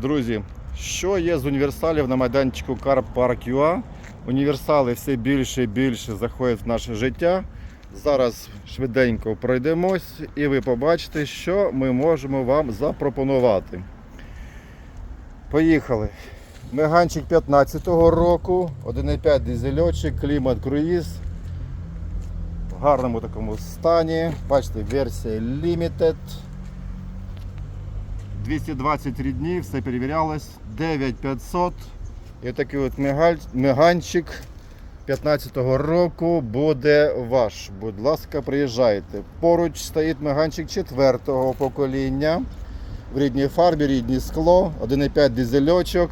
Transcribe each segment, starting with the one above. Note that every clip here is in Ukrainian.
Друзі, що є з універсалів на майданчику Car Park UA? Універсали все більше і більше заходять в наше життя. Зараз швиденько пройдемось і ви побачите, що ми можемо вам запропонувати. Поїхали. Меганчик 15-го року, 1,5 дизельочок, клімат круїз. В гарному такому стані. Бачите, версія Limited. 220 рідні, все перевірялось. 9500. І такий от меганчик 15-го року буде ваш. Будь ласка, приїжджайте. Поруч стоїть меганчик 4-го покоління. В рідній фарбі, рідне скло, 1,5 дизельочок.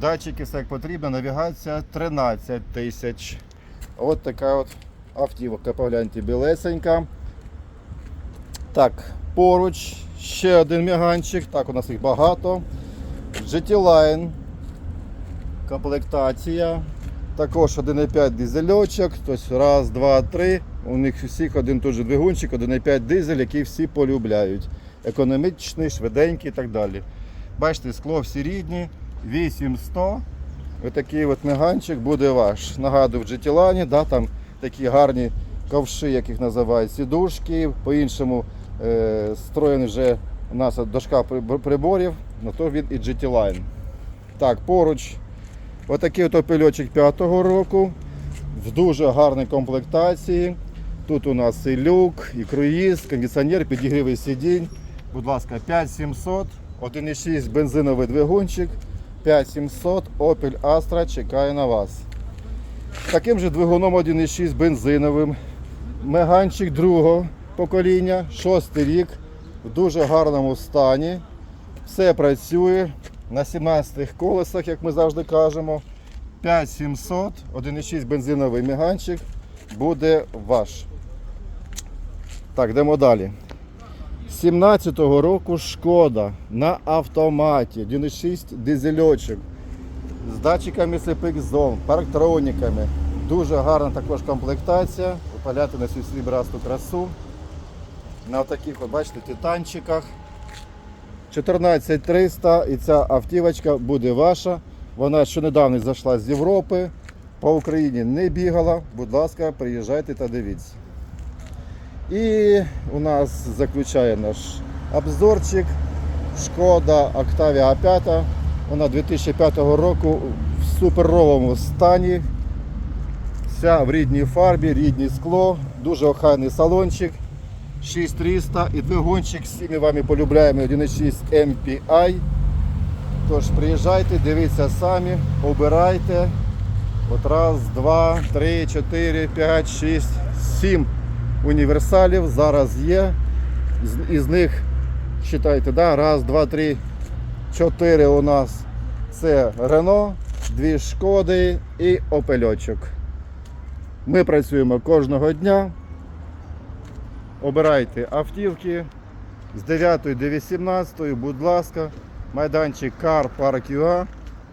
Датчики, все як потрібно, навігація 13 тисяч. От така от автівка, погляньте, білесенька. Так, поруч ще один меганчик. Так, у нас їх багато. GT Line. Комплектація. Також 1,5 дизельочок. Тобто раз, два, три. У них всіх один той же двигунчик, 1,5 дизель, який всі полюбляють. Економічний, швиденький і так далі. Бачите, скло всі рідні, 8100. Отакий от меганчик буде ваш. Нагадую, в GT Line, да, там такі гарні ковши, як їх називають, сідушки. По-іншому е, вже у нас дошка приборів, на то він і GT Line. Так, поруч отакий от опельочок 5-го року в дуже гарній комплектації. Тут у нас і люк, і круїз, кондиціонер, підігрівий сидінь. Будь ласка, 5700, 1,6 бензиновий двигунчик, 5700, Opel Astra чекає на вас. Таким же двигуном 1,6 бензиновим. Меганчик другого покоління, шостий рік, в дуже гарному стані. Все працює на 17 колесах, як ми завжди кажемо. 5700, 1,6 бензиновий меганчик буде ваш. Так, йдемо далі. 17-го року шкода на автоматі, 1,6 дизельочок з датчиками сліпих зон, парктроніками. Дуже гарна також комплектація. Випаляти на всю срібрасту красу. На таких, от, бачите, титанчиках. 14300 і ця автівочка буде ваша. Вона щонедавно зайшла з Європи. По Україні не бігала. Будь ласка, приїжджайте та дивіться. І у нас заключає наш обзорчик. Шкода Octavia 5. Вона 2005 року в суперовому стані. Вся в рідній фарбі, рідне скло, дуже охайний салончик. 6300 і двигунчик всі ми вами полюбляємо 1.6 MPI. Тож приїжджайте, дивіться самі, обирайте. От раз, два, три, чотири, п'ять, шість, сім універсалів зараз є. Із них, вважайте, да? раз, два, три, чотири у нас це Рено, дві шкоди і опельочок. Ми працюємо кожного дня. Обирайте автівки з 9 до 18, будь ласка, майданчик Car Park UA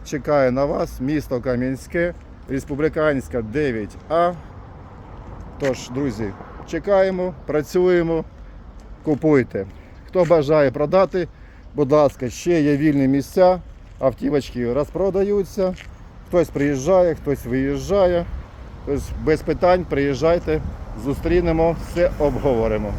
чекає на вас, місто Кам'янське, Республіканська 9А. Тож, друзі, чекаємо, працюємо, купуйте. Хто бажає продати, будь ласка, ще є вільні місця, автівочки розпродаються. Хтось приїжджає, хтось виїжджає. Тобто без питань приїжджайте, зустрінемо, все обговоримо.